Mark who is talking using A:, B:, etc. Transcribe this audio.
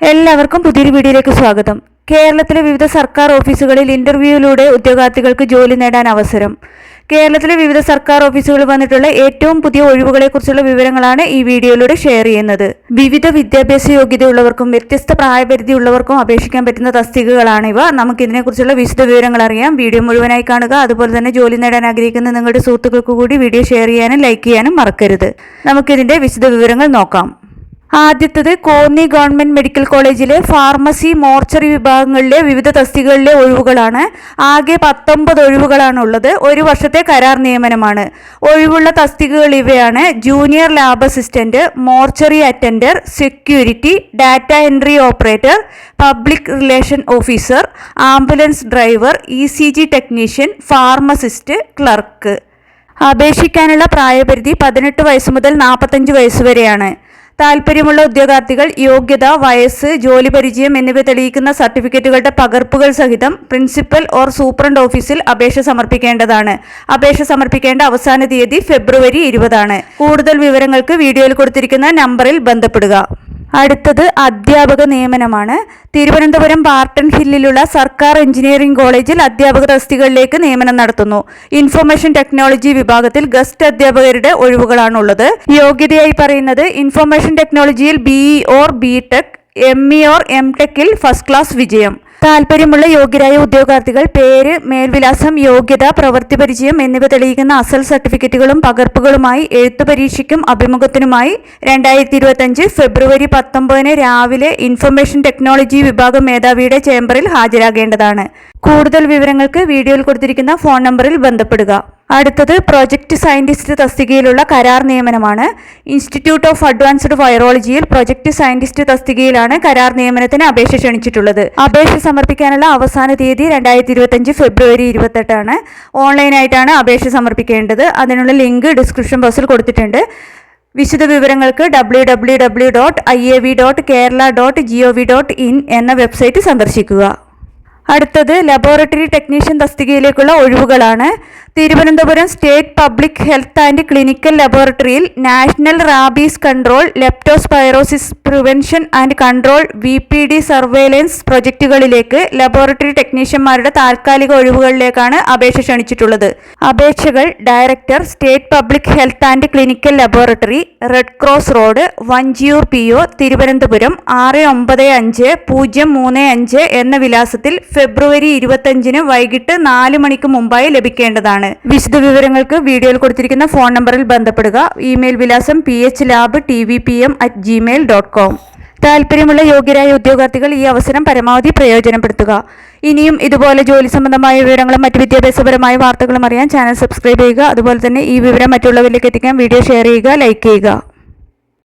A: എല്ലാവർക്കും പുതിയൊരു വീഡിയോയിലേക്ക് സ്വാഗതം. കേരളത്തിലെ വിവിധ സർക്കാർ ഓഫീസുകളിൽ ഇന്റർവ്യൂവിലൂടെ ഉദ്യോഗാർത്ഥികൾക്ക് ജോലി നേടാൻ അവസരം. കേരളത്തിലെ വിവിധ സർക്കാർ ഓഫീസുകളിൽ വന്നിട്ടുള്ള ഏറ്റവും പുതിയ ഒഴിവുകളെക്കുറിച്ചുള്ള വിവരങ്ങളാണ് ഈ വീഡിയോയിലൂടെ ഷെയർ ചെയ്യുന്നത്. വിവിധ വിദ്യാഭ്യാസ യോഗ്യതയുള്ളവർക്കും വ്യത്യസ്ത പ്രായപരിധി ഉള്ളവർക്കും അപേക്ഷിക്കാൻ പറ്റുന്ന തസ്തികകളാണിവ നമുക്ക് ഇതിനെക്കുറിച്ചുള്ള വിശദ വിവരങ്ങൾ അറിയാം. വീഡിയോ മുഴുവനായി കാണുക. അതുപോലെ തന്നെ ജോലി നേടാൻ ആഗ്രഹിക്കുന്ന നിങ്ങളുടെ സുഹൃത്തുക്കൾക്ക് കൂടി വീഡിയോ ഷെയർ ചെയ്യാനും ലൈക്ക് ചെയ്യാനും മറക്കരുത്. നമുക്കിതിന്റെ വിശദ വിവരങ്ങൾ നോക്കാം. ആദ്യത്തത് കോന്നി ഗവൺമെന്റ് മെഡിക്കൽ കോളേജിലെ ഫാർമസി മോർച്ചറി വിഭാഗങ്ങളിലെ വിവിധ തസ്തികകളിലെ ഒഴിവുകളാണ്. ആകെ പത്തൊമ്പത് ഒഴിവുകളാണ് ഉള്ളത് ഒരു വർഷത്തെ കരാർ നിയമനമാണ്. ഒഴിവുള്ള തസ്തികകൾ ഇവയാണ്. Junior lab assistant mortuary attender security data entry operator public relation officer ambulance driver E technician pharmacist clerk. അപേക്ഷിക്കാനുള്ള പ്രായപരിധി പതിനെട്ട് വയസ്സ് മുതൽ നാൽപ്പത്തഞ്ച് വയസ്സ് വരെയാണ്. താൽപ്പര്യമുള്ള ഉദ്യോഗാർത്ഥികൾ യോഗ്യത വയസ്സ് ജോലി പരിചയം എന്നിവ തെളിയിക്കുന്ന സർട്ടിഫിക്കറ്റുകളുടെ പകർപ്പുകൾ സഹിതം പ്രിൻസിപ്പൽ ഓർ സൂപ്രണ്ട് ഓഫീസിൽ അപേക്ഷ സമർപ്പിക്കേണ്ടതാണ്. അപേക്ഷ സമർപ്പിക്കേണ്ട അവസാന തീയതി ഫെബ്രുവരി ഇരുപതാണ്. കൂടുതൽ വിവരങ്ങൾക്ക് വീഡിയോയിൽ കൊടുത്തിരിക്കുന്ന നമ്പറിൽ ബന്ധപ്പെടുക. അടുത്തത് അധ്യാപക നിയമനമാണ്. തിരുവനന്തപുരം ബാർട്ടൺ ഹില്ലിലുള്ള സർക്കാർ എഞ്ചിനീയറിംഗ് കോളേജിൽ അധ്യാപക തസ്തികകളിലേക്ക് നിയമനം നടത്തുന്നു. ഇൻഫർമേഷൻ ടെക്നോളജി വിഭാഗത്തിൽ ഗസ്റ്റ് അധ്യാപകരുടെ ഒഴിവുകളാണുള്ളത്. യോഗ്യതയായി പറയുന്നത് ഇൻഫർമേഷൻ ടെക്നോളജിയിൽ BE or B tech M E or M ടെക്കിൽ first class വിജയം. താല്പര്യമുള്ള യോഗ്യരായ ഉദ്യോഗാർത്ഥികൾ പേര് മേൽവിലാസം യോഗ്യത പ്രവൃത്തി പരിചയം എന്നിവ തെളിയിക്കുന്ന അസൽ സർട്ടിഫിക്കറ്റുകളും പകർപ്പുകളുമായി എഴുത്തു പരീക്ഷയ്ക്കും അഭിമുഖത്തിനുമായി രണ്ടായിരത്തി ഇരുപത്തഞ്ച് ഫെബ്രുവരി പത്തൊമ്പതിന് രാവിലെ ഇൻഫർമേഷൻ ടെക്നോളജി വിഭാഗം മേധാവിയുടെ ചേംബറിൽ ഹാജരാകേണ്ടതാണ്. കൂടുതൽ വിവരങ്ങൾക്ക് വീഡിയോയിൽ കൊടുത്തിരിക്കുന്ന ഫോൺ നമ്പറിൽ ബന്ധപ്പെടുക. അടുത്തത് പ്രൊജക്ട് സയന്റിസ്റ്റ് തസ്തികയിലുള്ള കരാർ നിയമനമാണ്. ഇൻസ്റ്റിറ്റ്യൂട്ട് ഓഫ് അഡ്വാൻസ്ഡ് വൈറോളജിയിൽ പ്രൊജക്ട് സയന്റിസ്റ്റ് തസ്തികയിലാണ് കരാർ നിയമനത്തിന് അപേക്ഷ ക്ഷണിച്ചിട്ടുള്ളത്. അപേക്ഷ സമർപ്പിക്കാനുള്ള അവസാന തീയതി രണ്ടായിരത്തി ഇരുപത്തഞ്ച് ഫെബ്രുവരി ഇരുപത്തെട്ടാണ്. ഓൺലൈനായിട്ടാണ് അപേക്ഷ സമർപ്പിക്കേണ്ടത്. അതിനുള്ള ലിങ്ക് ഡിസ്ക്രിപ്ഷൻ ബോക്സിൽ കൊടുത്തിട്ടുണ്ട്. വിശദ വിവരങ്ങൾക്ക് W W W dot I A V dot Kerala dot G O V dot in എന്ന വെബ്സൈറ്റ് സന്ദർശിക്കുക. അടുത്തത് ലബോറട്ടറി ടെക്നീഷ്യൻ തസ്തികയിലേക്കുള്ള ഒഴിവുകളാണ്. Thiruvananthapuram state public health and clinical ലബോറട്ടറിയിൽ national rabies control leptospirosis prevention and control V P D surveillance പ്രൊജക്റ്റുകളിലേക്ക് laboratory ടെക്നീഷ്യന്മാരുടെ താൽക്കാലിക ഒഴിവുകളിലേക്കാണ് അപേക്ഷ ക്ഷണിച്ചിട്ടുള്ളത്. അപേക്ഷകൾ director state public health and clinical laboratory red cross road Vanchiyoor P O Thiruvananthapuram ആറ് ഒമ്പത് അഞ്ച് പൂജ്യം മൂന്ന് അഞ്ച് എന്ന വിലാസത്തിൽ ഫെബ്രുവരി ഇരുപത്തഞ്ചിന് വൈകിട്ട് നാല് മണിക്ക് മുമ്പായി ലഭിക്കേണ്ടതാണ്. വിശദ വിവരങ്ങൾക്ക് വീഡിയോയിൽ കൊടുത്തിരിക്കുന്ന ഫോൺ നമ്പറിൽ ബന്ധപ്പെടുക. ഇമെയിൽ വിലാസം P H lab T V P M at Gmail dot com താല്പര്യമുള്ള യോഗ്യരായ ഉദ്യോഗാർത്ഥികൾ ഈ അവസരം പരമാവധി പ്രയോജനപ്പെടുത്തുക. ഇനിയും ഇതുപോലെ ജോലി സംബന്ധമായ വിവരങ്ങളും മറ്റ് വിദ്യാഭ്യാസപരമായ വാർത്തകളും അറിയാൻ ചാനൽ സബ്സ്ക്രൈബ് ചെയ്യുക. അതുപോലെ തന്നെ ഈ വിവരം മറ്റുള്ളവരിലേക്ക് എത്തിക്കാൻ വീഡിയോ ഷെയർ ചെയ്യുക ലൈക്ക് ചെയ്യുക.